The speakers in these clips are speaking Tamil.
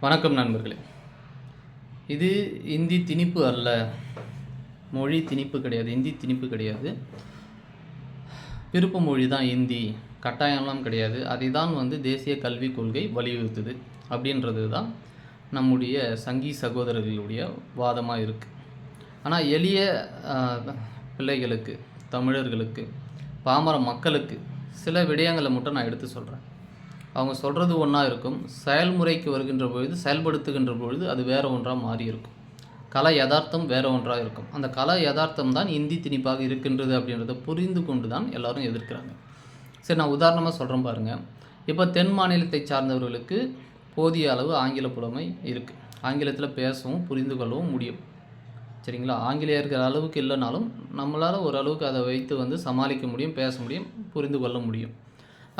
வணக்கம் நண்பர்களே. இது இந்தி திணிப்பு அல்ல. மொழி திணிப்பு கிடையாது. இந்தி திணிப்பு கிடையாது. விருப்ப மொழி தான் இந்தி. கட்டாயம்லாம் கிடையாது. அதை தான் வந்து தேசிய கல்விக் கொள்கை வலியுறுத்துது அப்படின்றது தான் நம்முடைய சங்கி சகோதரர்களுடைய வாதமாக இருக்குது ஆனால் எளிய பிள்ளைகளுக்கு தமிழர்களுக்கு பாமர மக்களுக்கு சில விடயங்களை மட்டும் நான் எடுத்து சொல்கிறேன் அவங்க சொல்கிறது ஒன்றா இருக்கும். செயல்முறைக்கு வருகின்ற பொழுது செயல்படுத்துகின்ற பொழுது அது வேறு ஒன்றாக மாறி இருக்கும். கலை யதார்த்தம் வேறு ஒன்றாக இருக்கும். அந்த கலை யதார்த்தம் தான் இந்தி திணிப்பாக இருக்கின்றது அப்படின்றத புரிந்து கொண்டு தான் எல்லோரும் எதிர்க்கிறாங்க. சரி நான் உதாரணமாக சொல்கிறேன் பாருங்கள் இப்போ தென் மாநிலத்தை சார்ந்தவர்களுக்கு போதிய அளவு ஆங்கில புலமை இருக்குது ஆங்கிலத்தில் பேசவும் புரிந்து கொள்ளவும் முடியும். சரிங்களா? ஆங்கிலேயர் இருக்கிற அளவுக்கு இல்லைனாலும் நம்மளால் ஓரளவுக்கு அதை வைத்து வந்து சமாளிக்க முடியும் பேச முடியும் புரிந்து கொள்ள முடியும்.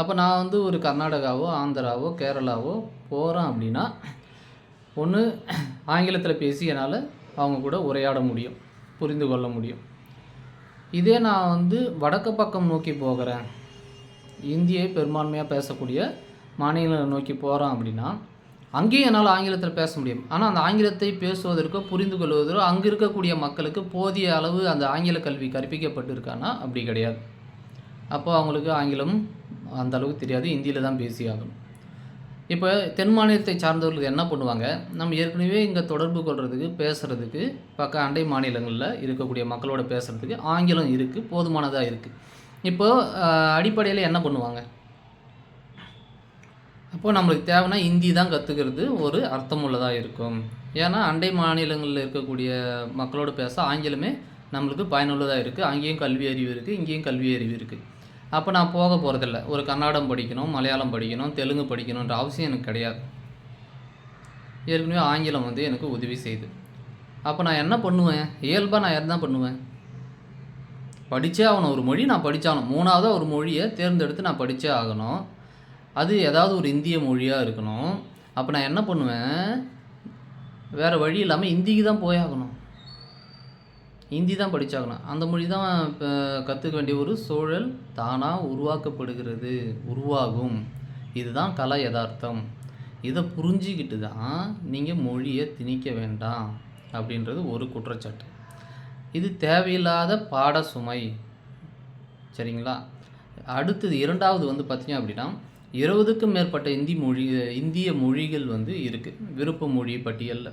அப்போ நான் வந்து ஒரு கர்நாடகாவோ ஆந்திராவோ கேரளாவோ போகிறேன் அப்படின்னா ஒன்று ஆங்கிலத்தில் பேசி என்னால் அவங்க கூட உரையாட முடியும் புரிந்து கொள்ள முடியும். இதே நான் வந்து வடக்கு பக்கம் நோக்கி போகிறேன். இந்தியை பெரும்பான்மையாக பேசக்கூடிய மாநிலம் நோக்கி போகிறோம் அப்படின்னா அங்கேயும் என்னால் ஆங்கிலத்தில் பேச முடியும். ஆனால் அந்த ஆங்கிலத்தை பேசுவதற்கோ புரிந்து கொள்வதற்கோ அங்கே இருக்கக்கூடிய மக்களுக்கு போதிய அளவு அந்த ஆங்கில கல்வி கற்பிக்கப்பட்டிருக்கானா? அப்படி கிடையாது. அப்போ அவங்களுக்கு ஆங்கிலம் அந்த அளவுக்கு தெரியாது. ஹிந்தியில் தான் பேசி ஆகணும் இப்போ தென் மாநிலத்தை சார்ந்தவர்கள் என்ன பண்ணுவாங்க? நம்ம ஏற்கனவே இங்கே தொடர்பு கொள்கிறதுக்கு பேசுகிறதுக்கு பக்க அண்டை மாநிலங்களில் இருக்கக்கூடிய மக்களோட பேசுகிறதுக்கு ஆங்கிலம் இருக்குது போதுமானதாக இருக்குது இப்போது அடிப்படையில் என்ன பண்ணுவாங்க? அப்போ நம்மளுக்கு தேவைன்னா ஹிந்தி தான் கற்றுக்கிறது ஒரு அர்த்தமுள்ளதாக இருக்கும். ஏன்னா அண்டை மாநிலங்களில் இருக்கக்கூடிய மக்களோட பேச ஆங்கிலமே நம்மளுக்கு பயனுள்ளதாக இருக்குது அங்கேயும் கல்வி அறிவு இருக்குது இங்கேயும் கல்வி அறிவு இருக்குது அப்போ நான் போக போகிறதில்ல ஒரு கன்னடம் படிக்கணும் மலையாளம் படிக்கணும் தெலுங்கு படிக்கணுன்ற அவசியம் எனக்கு கிடையாது. ஏற்கனவே ஆங்கிலம் வந்து எனக்கு உதவி செய்யுது அப்போ நான் என்ன பண்ணுவேன்? இயல்பாக நான் என்ன பண்ணுவேன்? படித்தே ஆகணும். ஒரு மொழி நான் படித்தாகணும் மூணாவதாக ஒரு மொழியை தேர்ந்தெடுத்து நான் படித்தே ஆகணும். அது ஏதாவது ஒரு இந்திய மொழியாக இருக்கணும். அப்போ நான் என்ன பண்ணுவேன்? வேறு வழி இல்லாமல் ஹிந்திக்கு தான் போயாகணும் ஹிந்தி தான் படித்தாகணும் அந்த மொழி தான் இப்போ கற்றுக்க வேண்டிய ஒரு சூழல் தானாக உருவாக்கப்படுகிறது உருவாகும். இதுதான் கலை யதார்த்தம். இதை புரிஞ்சிக்கிட்டு தான் நீங்கள் மொழியை திணிக்க வேண்டாம் அப்படின்றது ஒரு குற்றச்சாட்டு. இது தேவையில்லாத பாட சுமை சரிங்களா? அடுத்தது இரண்டாவது வந்து பார்த்திங்க அப்படின்னா இருபதுக்கும் மேற்பட்ட இந்தி மொழி இந்திய மொழிகள் வந்து இருக்குது விருப்ப மொழி பட்டியலில்.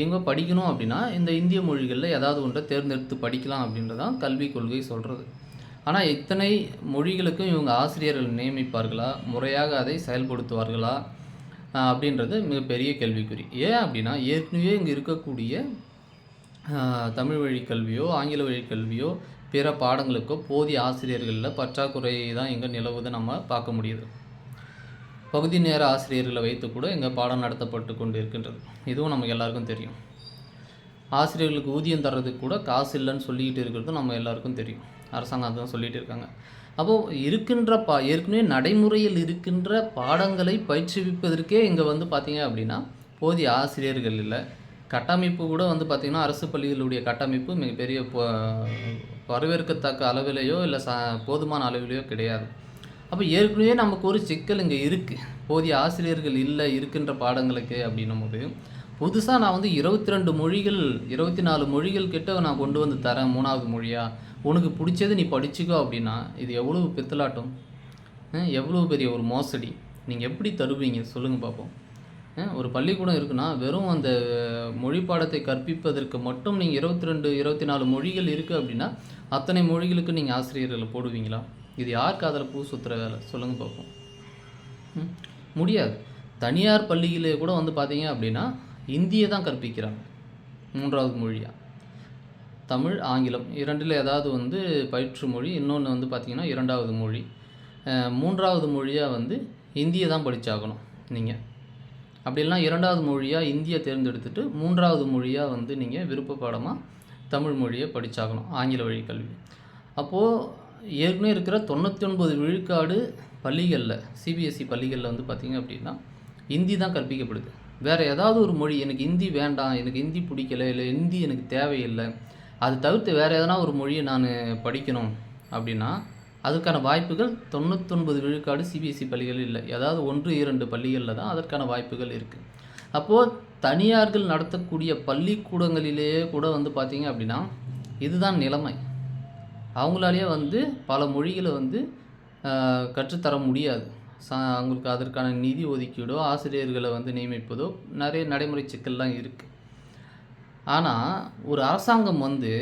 எங்கே படிக்கணும் அப்படின்னா இந்த இந்திய மொழிகளில் ஏதாவது ஒன்றை தேர்ந்தெடுத்து படிக்கலாம் அப்படின்றதான் கல்விக் கொள்கை சொல்கிறது ஆனால் இத்தனை மொழிகளுக்கும் இவங்க ஆசிரியர்கள் நியமிப்பார்களா? முறையாக அதை செயல்படுத்துவார்களா? அப்படின்றது மிகப்பெரிய கேள்விக்குறி. ஏன் அப்படின்னா ஏற்கனவே இங்கே இருக்கக்கூடிய தமிழ் வழி கல்வியோ ஆங்கில வழி கல்வியோ பிற பாடங்களுக்கோ போதிய ஆசிரியர்களில் பற்றாக்குறை தான் இங்கே நிலவுதை நம்ம பார்க்க முடியுது. பகுதி நேர ஆசிரியர்களை வைத்து கூட இங்கே பாடம் நடத்தப்பட்டு கொண்டு இருக்கின்றது இதுவும் நமக்கு எல்லாருக்கும் தெரியும். ஆசிரியர்களுக்கு ஊதியம் தர்றதுக்கு கூட காசு இல்லைன்னு சொல்லிக்கிட்டு இருக்கிறது நம்ம எல்லாருக்கும் தெரியும். அரசாங்கம் அதுதான் சொல்லிகிட்டு இருக்காங்க. அப்போது இருக்கின்ற பா ஏற்கனவே நடைமுறையில் இருக்கின்ற பாடங்களை பயிற்றுவிப்பதற்கே இங்கே வந்து பார்த்தீங்க அப்படின்னா போதிய ஆசிரியர்கள் இல்லை. கட்டமைப்பு கூட வந்து பார்த்திங்கன்னா அரசு பள்ளிகளுடைய கட்டமைப்பு மிகப்பெரிய ப- வரவேற்கத்தக்க அளவிலேயோ இல்லை ச போதுமான அளவிலேயோ கிடையாது. அப்போ ஏற்கனவே நமக்கு ஒரு சிக்கல் இங்கே இருக்குது போதிய ஆசிரியர்கள் இல்லை இருக்கின்ற பாடங்களுக்கு அப்படின்னும் போது புதுசாக நான் வந்து இருபத்தி ரெண்டு மொழிகள் இருபத்தி நாலு மொழிகள் கிட்ட நான் கொண்டு வந்து தரேன் மூணாவது மொழியாக உனக்கு பிடிச்சது நீ படிச்சுக்கோ அப்படின்னா இது எவ்வளோ பித்தலாட்டம்? எவ்வளோ பெரிய ஒரு மோசடி? நீங்கள் எப்படி தருவீங்க? சொல்லுங்கள் பார்ப்போம் ஒரு பள்ளிக்கூடம் இருக்குன்னா வெறும் அந்த மொழி பாடத்தை கற்பிப்பதற்கு மட்டும் நீங்கள் இருபத்தி ரெண்டு இருபத்தி நாலு மொழிகள் இருக்குது அப்படின்னா அத்தனை மொழிகளுக்கு நீங்கள் ஆசிரியர்களை போடுவீங்களா? இது யார் காதில் பூ சுற்றுற வேலை? சொல்லுங்கள் பார்ப்போம். முடியாது. தனியார் பள்ளியிலே கூட வந்து பார்த்தீங்க அப்படின்னா இந்தியை தான் கற்பிக்கிறாங்க மூன்றாவது மொழியாக தமிழ் ஆங்கிலம் இரண்டில் ஏதாவது வந்து பயிற்று மொழி இன்னொன்று வந்து பார்த்திங்கன்னா இரண்டாவது மொழி. மூன்றாவது மொழியாக வந்து இந்தியை தான் படித்தாகணும் நீங்கள் அப்படி இல்லைனா இரண்டாவது மொழியாக இந்தியை தேர்ந்தெடுத்துட்டு மூன்றாவது மொழியாக வந்து நீங்கள் விருப்ப பாடமாக தமிழ் மொழியை படித்தாகணும் ஆங்கில வழி கல்வி. அப்போது ஏற்கனவே இருக்கிற தொண்ணூற்றி ஒன்பது விழுக்காடு பள்ளிகளில் சிபிஎஸ்சி பள்ளிகளில் வந்து பார்த்திங்க அப்படின்னா ஹிந்தி தான் கற்பிக்கப்படுது. வேறு ஏதாவது ஒரு மொழி எனக்கு ஹிந்தி வேண்டாம் எனக்கு ஹிந்தி பிடிக்கல இல்லை ஹிந்தி எனக்கு தேவையில்லை அது தவிர்த்து வேறு எதனா ஒரு மொழியை நான் படிக்கணும் அப்படின்னா அதுக்கான வாய்ப்புகள் தொண்ணூத்தொன்பது விழுக்காடு சிபிஎஸ்சி பள்ளிகள் இல்லை. ஏதாவது ஒன்று இரண்டு பள்ளிகளில் தான் அதற்கான வாய்ப்புகள் இருக்குது அப்போது தனியார்கள் நடத்தக்கூடிய பள்ளிக்கூடங்களிலேயே கூட வந்து பார்த்திங்க அப்படின்னா இதுதான் நிலைமை. அவங்களாலேயே வந்து பல மொழிகளை வந்து கற்றுத்தர முடியாது. ச அவங்களுக்கு அதற்கான நிதி ஒதுக்கீடோ ஆசிரியர்களை வந்து நியமிப்பதோ நிறைய நடைமுறை சிக்கல்லாம் இருக்குது ஆனால் ஒரு அரசாங்கம் வந்து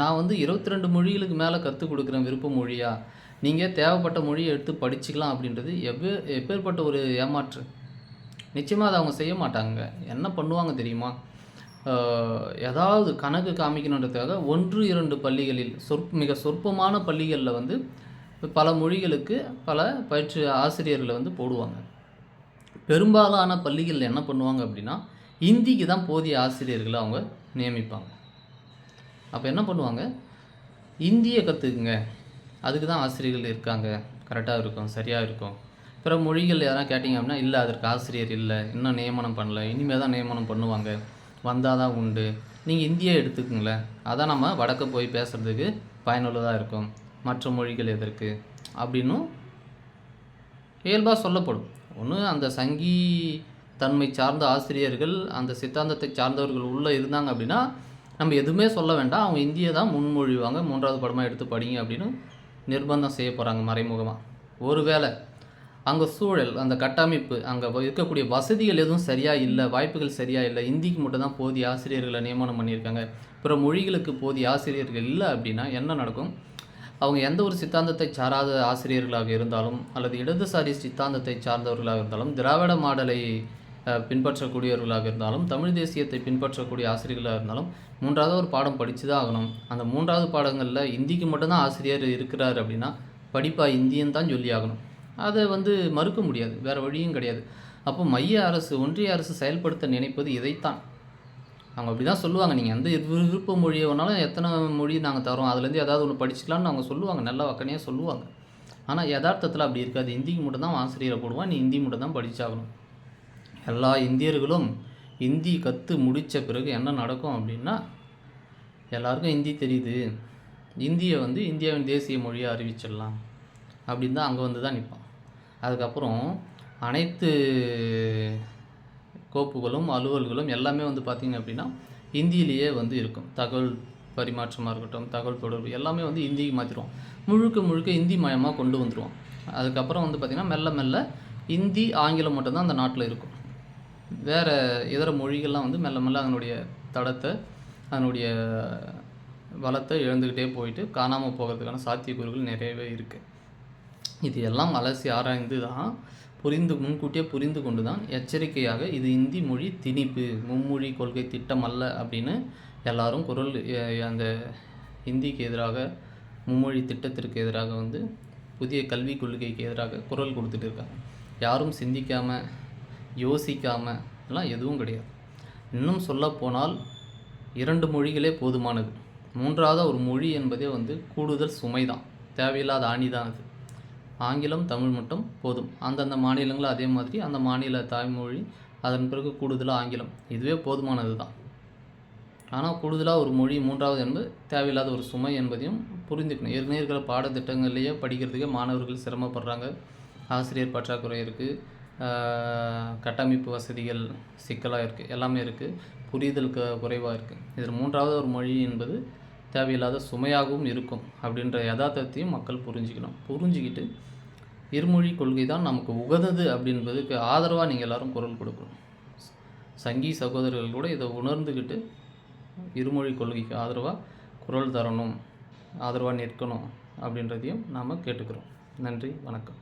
நான் வந்து இருபத்தி ரெண்டு மொழிகளுக்கு மேலே கற்றுக் கொடுக்குறேன் விருப்ப மொழியாக நீங்கள் தேவைப்பட்ட மொழியை எடுத்து படிச்சுக்கலாம் அப்படின்றது எப்பே எப்பேற்பட்ட ஒரு ஏமாற்று. நிச்சயமாக அதை அவங்க செய்ய மாட்டாங்க. என்ன பண்ணுவாங்க தெரியுமா? ஏதாவது கணக்கு காமிக்கணுன்றதுக்காக ஒன்று இரண்டு பள்ளிகளில் சொற் மிக சொற்பமான பள்ளிகளில் வந்து பல மொழிகளுக்கு பல பயிற்சி ஆசிரியர்களை வந்து போடுவாங்க. பெரும்பாலான பள்ளிகளில் என்ன பண்ணுவாங்க அப்படின்னா இந்திக்கு தான் போதிய ஆசிரியர்களை அவங்க நியமிப்பாங்க. அப்போ என்ன பண்ணுவாங்க? இந்தியை கற்றுக்குங்க அதுக்கு தான் ஆசிரியர்கள் இருக்காங்க. கரெக்டாக இருக்கும் சரியாக இருக்கும். பிற மொழிகள் எதனா கேட்டிங்க அப்படின்னா இல்லை அதற்கு ஆசிரியர் இல்லை இன்னும் நியமனம் பண்ணல இனிமேல் தான் நியமனம் பண்ணுவாங்க. வந்தால் தான் உண்டு. நீங்கள் இந்தியை எடுத்துக்குங்களேன். அதான் நம்ம வடக்க போய் பேசுகிறதுக்கு பயனுள்ளதாக இருக்கும். மற்ற மொழிகள் எதற்கு? அப்படின்னும் இயல்பாக சொல்லப்படும். ஒன்று அந்த சங்கி தன்மை சார்ந்த ஆசிரியர்கள் அந்த சித்தாந்தத்தை சார்ந்தவர்கள் உள்ளே இருந்தாங்க அப்படின்னா நம்ம எதுவுமே சொல்ல வேண்டாம். அவங்க இந்தியை தான் முன்மொழிவாங்க. மூன்றாவது படமாக எடுத்து படிங்க அப்படின்னு நிர்பந்தம் செய்ய போகிறாங்க மறைமுகமாக ஒருவேளை அங்கே சூழல் அந்த கட்டமைப்பு அங்கே இருக்கக்கூடிய வசதிகள் எதுவும் சரியாக இல்லை வாய்ப்புகள் சரியாக இல்லை இந்திக்கு மட்டும் தான் போதிய ஆசிரியர்களை நியமனம் பண்ணியிருக்காங்க. பிற மொழிகளுக்கு போதிய ஆசிரியர்கள் இல்லை அப்படின்னா என்ன நடக்கும்? அவங்க எந்த ஒரு சித்தாந்தத்தை சாராத ஆசிரியர்களாக இருந்தாலும் அல்லது இடதுசாரி சித்தாந்தத்தை சார்ந்தவர்களாக இருந்தாலும் திராவிட மாடலை பின்பற்றக்கூடியவர்களாக இருந்தாலும் தமிழ் தேசியத்தை பின்பற்றக்கூடிய ஆசிரியர்களாக இருந்தாலும் மூன்றாவது ஒரு பாடம் படித்து தான் ஆகணும். அந்த மூன்றாவது பாடங்களில் இந்திக்கு மட்டும்தான் ஆசிரியர் இருக்கிறார் அப்படின்னா படிப்பாக இந்தியன் தான் சொல்லி ஆகணும் அதை வந்து மறுக்க முடியாது. வேறு வழியும் கிடையாது. அப்போ மைய அரசு ஒன்றிய அரசு செயல்படுத்த நினைப்பது இதைத்தான். அவங்க அப்படி தான் சொல்லுவாங்க. நீங்கள் எந்த விருப்ப மொழியை வேணாலும் எத்தனை மொழி நாங்கள் தரோம் அதுலேருந்து ஏதாவது ஒன்று படிச்சுக்கலாம்னு அவங்க சொல்லுவாங்க. நல்லா வக்கனையாக சொல்லுவாங்க. ஆனால் யதார்த்தத்தில் அப்படி இருக்காது. இந்திக்கு மட்டும் தான் ஆசிரியரை போடுவான். நீ இந்தி மட்டும் தான் படித்தாகணும் எல்லா இந்தியர்களும் இந்தி கற்று முடித்த பிறகு என்ன நடக்கும் அப்படின்னா எல்லாருக்கும் ஹிந்தி தெரியுது. இந்தியை வந்து இந்தியாவின் தேசிய மொழியை அறிவிச்சிடலாம். அப்படின்னு தான் அங்கே வந்து தான் நிற்பான் அதுக்கப்புறம் அனைத்து கோப்புகளும் அலுவல்களும் எல்லாமே வந்து பார்த்திங்க அப்படின்னா ஹிந்தியிலேயே வந்து இருக்கும். தகவல் பரிமாற்றமாக இருக்கட்டும் தகவல் தொடர்பு எல்லாமே வந்து ஹிந்திக்கு மாற்றிடுவோம் முழுக்க முழுக்க இந்தி மயமாக கொண்டு வந்துடுவோம் அதுக்கப்புறம் வந்து பார்த்திங்கன்னா மெல்ல மெல்ல ஹிந்தி ஆங்கிலம் மட்டும்தான் அந்த நாட்டில் இருக்கும். வேறு இதர மொழிகள்லாம் வந்து மெல்ல மெல்ல அதனுடைய தடத்தை அதனுடைய வளத்தை இழந்துக்கிட்டே போயிட்டு காணாமல் போகிறதுக்கான சாத்தியக்கூறுகள் நிறையவே இருக்குது இது எல்லாம் அலசி ஆராய்ந்து தான் புரிந்து முன்கூட்டியே புரிந்து கொண்டு தான் எச்சரிக்கையாக இது இந்தி மொழி திணிப்பு மும்மொழி கொள்கை திட்டம் அல்ல அப்படின்னு எல்லாரும் குரல் அந்த இந்திக்கு எதிராக மும்மொழி திட்டத்திற்கு எதிராக வந்து புதிய கல்விக் கொள்கைக்கு எதிராக குரல் கொடுத்துட்டு இருக்காங்க. யாரும் சிந்திக்காமல் யோசிக்காமல் எல்லாம் எதுவும் கிடையாது. இன்னும் சொல்லப்போனால் இரண்டு மொழிகளே போதுமானது. மூன்றாவது ஒரு மொழி என்பதே வந்து கூடுதல் சுமை தான் தேவையில்லாத ஆணி தான் அது. ஆங்கிலம் தமிழ் மட்டும் போதும். அந்தந்த மாநிலங்களும் அதே மாதிரி அந்த மாநில தாய்மொழி அதன் பிறகு கூடுதலாக ஆங்கிலம். இதுவே போதுமானது தான் ஆனால் கூடுதலாக ஒரு மொழி மூன்றாவது என்பது தேவையில்லாத ஒரு சுமை என்பதையும் புரிந்துக்கணும். ஏற்கனவே இருக்கிற பாடத்திட்டங்கள்லேயே படிக்கிறதுக்கே மாணவர்கள் சிரமப்படுறாங்க. ஆசிரியர் பற்றாக்குறை இருக்குது கட்டமைப்பு வசதிகள் சிக்கலாக இருக்குது எல்லாமே இருக்குது புரிதல் க குறைவாக இருக்குது இதில் மூன்றாவது ஒரு மொழி என்பது தேவையில்லாத சுமையாகவும் இருக்கும் அப்படின்ற யதார்த்தத்தையும் மக்கள் புரிஞ்சுக்கணும். புரிஞ்சுக்கிட்டு இருமொழி கொள்கை தான் நமக்கு உகந்தது அப்படின்றதுக்கு ஆதரவாக நீங்கள் எல்லோரும் குரல் கொடுக்கணும். சங்கி சகோதரர்கள் கூட இதை உணர்ந்துக்கிட்டு இருமொழி கொள்கைக்கு ஆதரவாக குரல் தரணும் ஆதரவாக நிற்கணும் அப்படின்றதையும் நாம் கேட்டுக்கிறோம். நன்றி வணக்கம்.